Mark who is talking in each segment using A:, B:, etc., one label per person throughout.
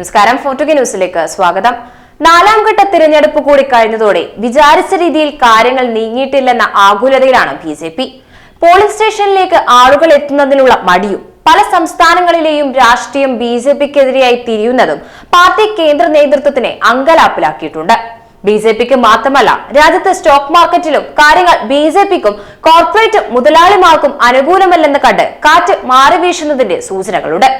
A: നമസ്കാരം. ഫോർട്ടുഗി ന്യൂസിലേക്ക് സ്വാഗതം. നാലാം ഘട്ട തിരഞ്ഞെടുപ്പ് കൂടി കഴിഞ്ഞതോടെ വിചാരിച്ച രീതിയിൽ കാര്യങ്ങൾ നീങ്ങിയിട്ടില്ലെന്ന ആകുലതയിലാണ് ബി ജെ പി. പോളിംഗ് സ്റ്റേഷനിലേക്ക് ആളുകൾ എത്തുന്നതിനുള്ള മടിയും പല സംസ്ഥാനങ്ങളിലെയും രാഷ്ട്രീയം ബി ജെ പിക്കെതിരെയായി തിരിയുന്നതും പാർട്ടി കേന്ദ്ര നേതൃത്വത്തിനെ അങ്കലാപ്പിലാക്കിയിട്ടുണ്ട്. ബി ജെ പിക്ക് മാത്രമല്ല രാജ്യത്തെ സ്റ്റോക്ക് മാർക്കറ്റിലും കാര്യങ്ങൾ ബി ജെ പിക്കും കോർപ്പറേറ്റ് മുതലാളിമാർക്കും അനുകൂലമല്ലെന്ന് കണ്ട് കാറ്റ് മാറി വീശുന്നതിന്റെ സൂചനകളുണ്ട്.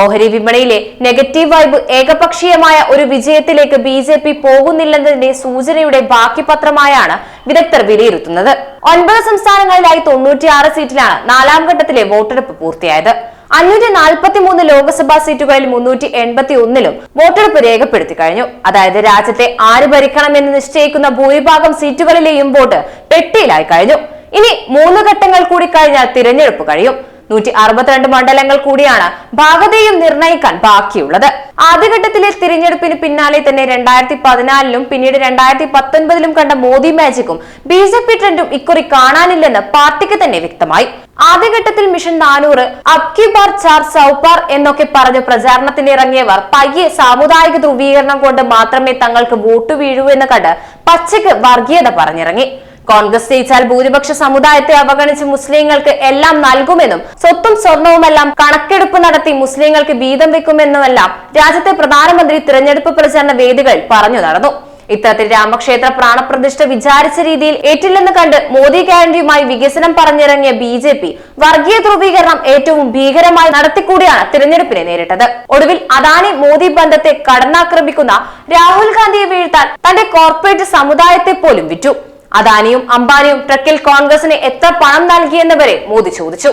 A: ഓഹരി വിപണിയിലെ നെഗറ്റീവ് വൈബ് ഏകപക്ഷീയമായ ഒരു വിജയത്തിലേക്ക് ബി ജെ പി പോകുന്നില്ലെന്നതിന്റെ സൂചനയുടെ ബാക്കി പത്രമായാണ് വിദഗ്ധർ വിലയിരുത്തുന്നത്. ഒൻപത് സംസ്ഥാനങ്ങളിലായി തൊണ്ണൂറ്റിയാറ് സീറ്റിലാണ് നാലാം ഘട്ടത്തിലെ വോട്ടെടുപ്പ് പൂർത്തിയായത്. അഞ്ഞൂറ്റി നാൽപ്പത്തി മൂന്ന് ലോക്സഭാ സീറ്റുകളിൽ മുന്നൂറ്റി എൺപത്തി ഒന്നിലും വോട്ടെടുപ്പ് രേഖപ്പെടുത്തി കഴിഞ്ഞു. അതായത് രാജ്യത്തെ ആര് ഭരിക്കണമെന്ന് നിശ്ചയിക്കുന്ന ഭൂരിഭാഗം സീറ്റുകളിലെയും വോട്ട് പെട്ടിയിലായി കഴിഞ്ഞു. ഇനി മൂന്ന് ഘട്ടങ്ങൾ കൂടി കഴിഞ്ഞാൽ തിരഞ്ഞെടുപ്പ് കഴിയും. നൂറ്റി അറുപത്തിരണ്ട് മണ്ഡലങ്ങൾ കൂടിയാണ് ഭാഗതയും നിർണയിക്കാൻ ബാക്കിയുള്ളത്. ആദ്യഘട്ടത്തിലെ തിരഞ്ഞെടുപ്പിന് പിന്നാലെ തന്നെ രണ്ടായിരത്തി പതിനാലിലും പിന്നീട് രണ്ടായിരത്തി പത്തൊൻപതിലും കണ്ട മോദി മാജിക്കും ബി ജെ പി ട്രെൻഡും ഇക്കുറി കാണാനില്ലെന്ന് പാർട്ടിക്ക് തന്നെ വ്യക്തമായി. ആദ്യഘട്ടത്തിൽ മിഷൻ നാനൂറ് അബ്കി ബാർ ചാർ സൗപാർ എന്നൊക്കെ പറഞ്ഞ് പ്രചാരണത്തിന് ഇറങ്ങിയവർ പയ്യെ സാമുദായിക ധ്രുവീകരണം കൊണ്ട് മാത്രമേ തങ്ങൾക്ക് വോട്ട് വീഴൂ എന്ന് കണ്ട് പച്ചയ്ക്ക് വർഗീയത പറഞ്ഞിറങ്ങി. കോൺഗ്രസ് ജയിച്ചാൽ ഭൂരിപക്ഷ സമുദായത്തെ അവഗണിച്ച് മുസ്ലിങ്ങൾക്ക് എല്ലാം നൽകുമെന്നും സ്വത്തും സ്വർണവുമെല്ലാം കണക്കെടുപ്പ് നടത്തി മുസ്ലിങ്ങൾക്ക് വീതം വെക്കുമെന്നുമെല്ലാം രാജ്യത്തെ പ്രധാനമന്ത്രി തിരഞ്ഞെടുപ്പ് പ്രചരണ വേദികൾ പറഞ്ഞു നടന്നു. ഇത്തരത്തിൽ രാമക്ഷേത്ര പ്രാണപ്രതിഷ്ഠ വിചാരിച്ച രീതിയിൽ ഏറ്റില്ലെന്ന് കണ്ട് മോദി ഗ്യാരണ്ടിയുമായി വികസനം പറഞ്ഞിറങ്ങിയ ബി ജെ പി വർഗീയ ധ്രുവീകരണം ഏറ്റവും ഭീകരമായി നടത്തിക്കൂടിയാണ് തിരഞ്ഞെടുപ്പിനെ നേരിട്ടത്. ഒടുവിൽ അദാനി മോദി ബന്ധത്തെ കടന്നാക്രമിക്കുന്ന രാഹുൽ ഗാന്ധിയെ വീഴ്ത്താൻ തന്റെ കോർപ്പറേറ്റ് സമുദായത്തെ പോലും വിറ്റു. അദാനിയും അംബാനിയും ട്രക്കിൽ കോൺഗ്രസിന് എത്ര പണം നൽകിയെന്ന് വരെ മോദി ചോദിച്ചു.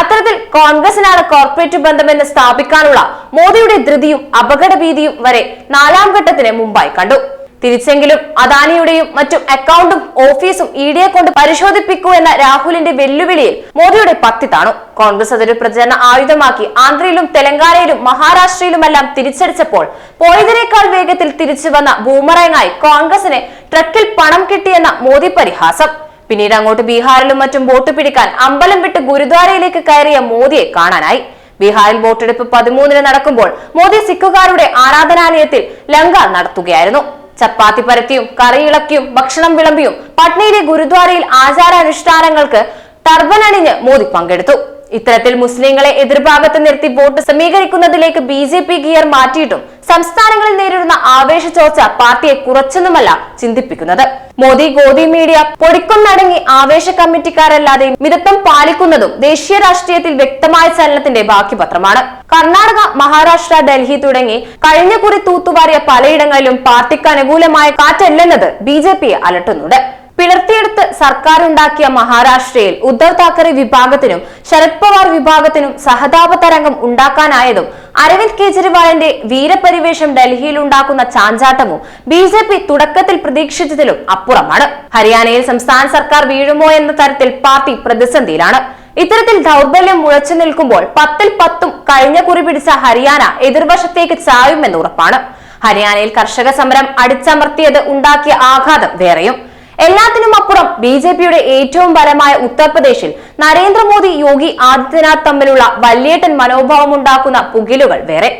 A: അത്തരത്തിൽ കോൺഗ്രസിനാണ് കോർപ്പറേറ്റ് ബന്ധമെന്ന് സ്ഥാപിക്കാനുള്ള മോദിയുടെ ധൃതിയും അപകടഭീതിയും വരെ നാലാം ഘട്ടത്തിന് മുമ്പായി കണ്ടു. തിരിച്ചെങ്കിലും അദാനിയുടെയും മറ്റും അക്കൗണ്ടും ഓഫീസും ഇ കൊണ്ട് പരിശോധിപ്പിക്കൂ എന്ന രാഹുലിന്റെ വെല്ലുവിളിയിൽ മോദിയുടെ പത്തി താണു. കോൺഗ്രസ് അതൊരു പ്രചരണ ആയുധമാക്കി. ആന്ധ്രയിലും തെലങ്കാനയിലും മഹാരാഷ്ട്രയിലുമെല്ലാം തിരിച്ചടിച്ചപ്പോൾ പോയതിനേക്കാൾ വേഗത്തിൽ തിരിച്ചു വന്ന ബൂമറങ്ങായി കോൺഗ്രസിന് ട്രക്കിൽ പണം കിട്ടിയെന്ന മോദി പരിഹാസം. പിന്നീട് അങ്ങോട്ട് ബീഹാറിലും മറ്റും വോട്ട് പിടിക്കാൻ അമ്പലം വിട്ട് ഗുരുദ്വാരയിലേക്ക് കയറിയ മോദിയെ കാണാനായി. ബീഹാറിൽ വോട്ടെടുപ്പ് പതിമൂന്നിന് നടക്കുമ്പോൾ മോദി സിഖുകാരുടെ ആരാധനാലയത്തിൽ ലങ്ക നടത്തുകയായിരുന്നു. ചപ്പാത്തി പരത്തിയും കറിയിളക്കിയും ഭക്ഷണം വിളമ്പിയും പട്നയിലെ ഗുരുദ്വാരയിൽ ആചാരാനുഷ്ഠാനങ്ങൾക്ക് ടർബൻ അണിഞ്ഞ് മോദി പങ്കെടുത്തു ഇത്തരത്തിൽ മുസ്ലിങ്ങളെ എതിർഭാഗത്ത് നിർത്തി വോട്ട് സമീകരിക്കുന്നതിലേക്ക് ബി ജെ പി ഗിയർ മാറ്റിയിട്ടും സംസ്ഥാനങ്ങളിൽ നേരിടുന്ന ആവേശ ചോർച്ച പാർട്ടിയെ കുറച്ചൊന്നുമല്ല ചിന്തിപ്പിക്കുന്നത്. മോദി ഗോദി മീഡിയ പൊടിക്കൊന്നടങ്ങി ആവേശ കമ്മിറ്റിക്കാരല്ലാതെ മിതത്വം പാലിക്കുന്നതും ദേശീയ രാഷ്ട്രീയത്തിൽ വ്യക്തമായ ചലനത്തിന്റെ ബാക്കിപത്രമാണ് കർണാടക മഹാരാഷ്ട്ര ഡൽഹി തുടങ്ങി കഴിഞ്ഞ കുറി തൂത്തുവാരിയ പലയിടങ്ങളിലും പാർട്ടിക്ക് അനുകൂലമായ കാറ്റല്ലെന്നത് ബി ജെ പിയെ അലട്ടുന്നുണ്ട്. പിളർത്തിയെടുത്ത് സർക്കാർ ഉണ്ടാക്കിയ മഹാരാഷ്ട്രയിൽ ഉദ്ധവ് താക്കറെ വിഭാഗത്തിനും ശരത് പവാർ വിഭാഗത്തിനും സഹതാപ തരംഗം ഉണ്ടാക്കാനായതും അരവിന്ദ് കെജ്രിവാളിന്റെ വീരപരിവേഷം ഡൽഹിയിൽ ഉണ്ടാക്കുന്ന ചാഞ്ചാട്ടവും ബി ജെ പി തുടക്കത്തിൽ പ്രതീക്ഷിച്ചതിലും അപ്പുറമാണ്. ഹരിയാനയിൽ സംസ്ഥാന സർക്കാർ വീഴുമോ എന്ന തരത്തിൽ പാർട്ടി പ്രതിസന്ധിയിലാണ്. ഇത്തരത്തിൽ ദൗർബല്യം മുഴച്ചു നിൽക്കുമ്പോൾ പത്തിൽ പത്തും കഴിഞ്ഞ കുറി പിടിച്ച ഹരിയാന എതിർവശത്തേക്ക് ചായുമെന്ന് ഉറപ്പാണ്. ഹരിയാനയിൽ കർഷക സമരം അടിച്ചമർത്തിയത് ഉണ്ടാക്കിയ ആഘാതം വേറെയും. എല്ലാത്തിനും അപ്പുറം ബി ജെ പിയുടെ ഏറ്റവും ബലമായ ഉത്തർപ്രദേശിൽ നരേന്ദ്രമോദി യോഗി ആദിത്യനാഥ് തമ്മിലുള്ള വല്യേട്ടൻ മനോഭാവമുണ്ടാക്കുന്ന പുകിലുകൾ വേറെ.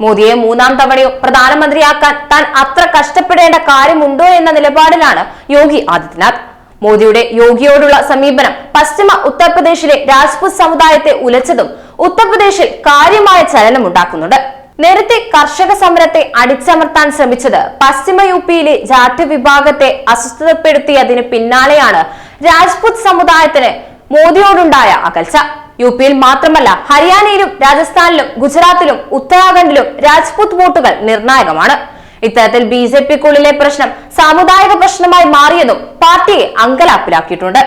A: മോദിയെ മൂന്നാം തവണയോ പ്രധാനമന്ത്രിയാക്കാൻ താൻ അത്ര കഷ്ടപ്പെടേണ്ട കാര്യമുണ്ടോ എന്ന നിലപാടിലാണ് യോഗി ആദിത്യനാഥ്. മോദിയുടെ യോഗിയോടുള്ള സമീപനം പശ്ചിമ ഉത്തർപ്രദേശിലെ രാജ്പുത് സമുദായത്തെ ഉലച്ചതും ഉത്തർപ്രദേശിൽ കാര്യമായ ചലനമുണ്ടാക്കുന്നുണ്ട്. നേരത്തെ കർഷക സമരത്തെ അടിച്ചമർത്താൻ ശ്രമിച്ചത് പശ്ചിമ യു പിയിലെ ജാതി വിഭാഗത്തെ അസ്വസ്ഥതപ്പെടുത്തിയതിന് പിന്നാലെയാണ് രാജ്പുത് സമുദായത്തിന് മോദിയോടുണ്ടായ അകൽച്ച. യു പിയിൽ മാത്രമല്ല ഹരിയാനയിലും രാജസ്ഥാനിലും ഗുജറാത്തിലും ഉത്തരാഖണ്ഡിലും രാജ്പുത് വോട്ടുകൾ നിർണായകമാണ്. ഇത്തരത്തിൽ ബി ജെ പിക്കുള്ളിലെ പ്രശ്നം സാമുദായിക പ്രശ്നമായി മാറിയതും പാർട്ടിയെ അങ്കലാപ്പിലാക്കിയിട്ടുണ്ട്.